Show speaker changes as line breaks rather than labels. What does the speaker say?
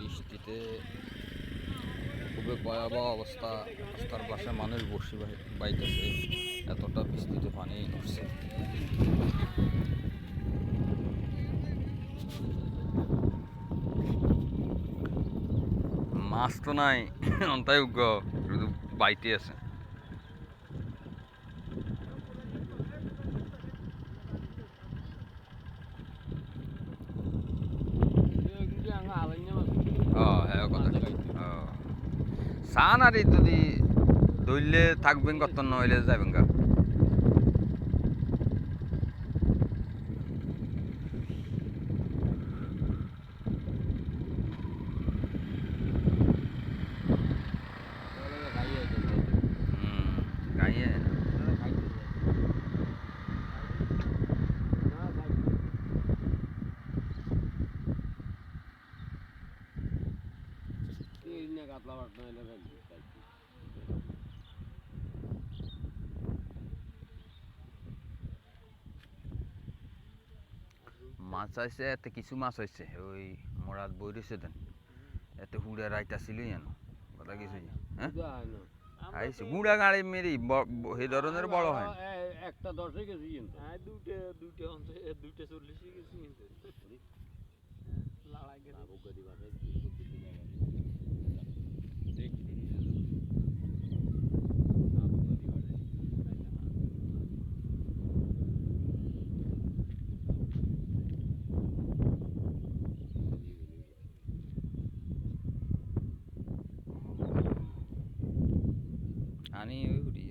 বৃষ্টিতে খুবই ভয়াবহ অবস্থা। রাস্তার পাশে মানুষ বসি বাই- বাইতেছে। এতটা বৃষ্টিতে পানি উঠছে মাছ তো নাই, অন্তাই উগ্র। শুধু বাইতে আছে ও হ্যাঁ কথা ও সান আর যদি দইলে থাকবেন কত নইলে যাবেন গা। হুম গাইয়ে মাছ আছে এতে কিছু মাছ হয়েছে ওই মোরাত বই রয়েছে দেন। এতে হুড়ে রাইতা ছিলই যেন কথা কিছু হ্যাঁ? আইছে গুড়া গাড়ি মেরি ব- ধরনের বড় হয়।
একটা দশে গেছি কিন্তু।
হ্যাঁ দুইটা দুইটা দুইটা চল্লিশে গেছি কিন্তু। 아니
우리.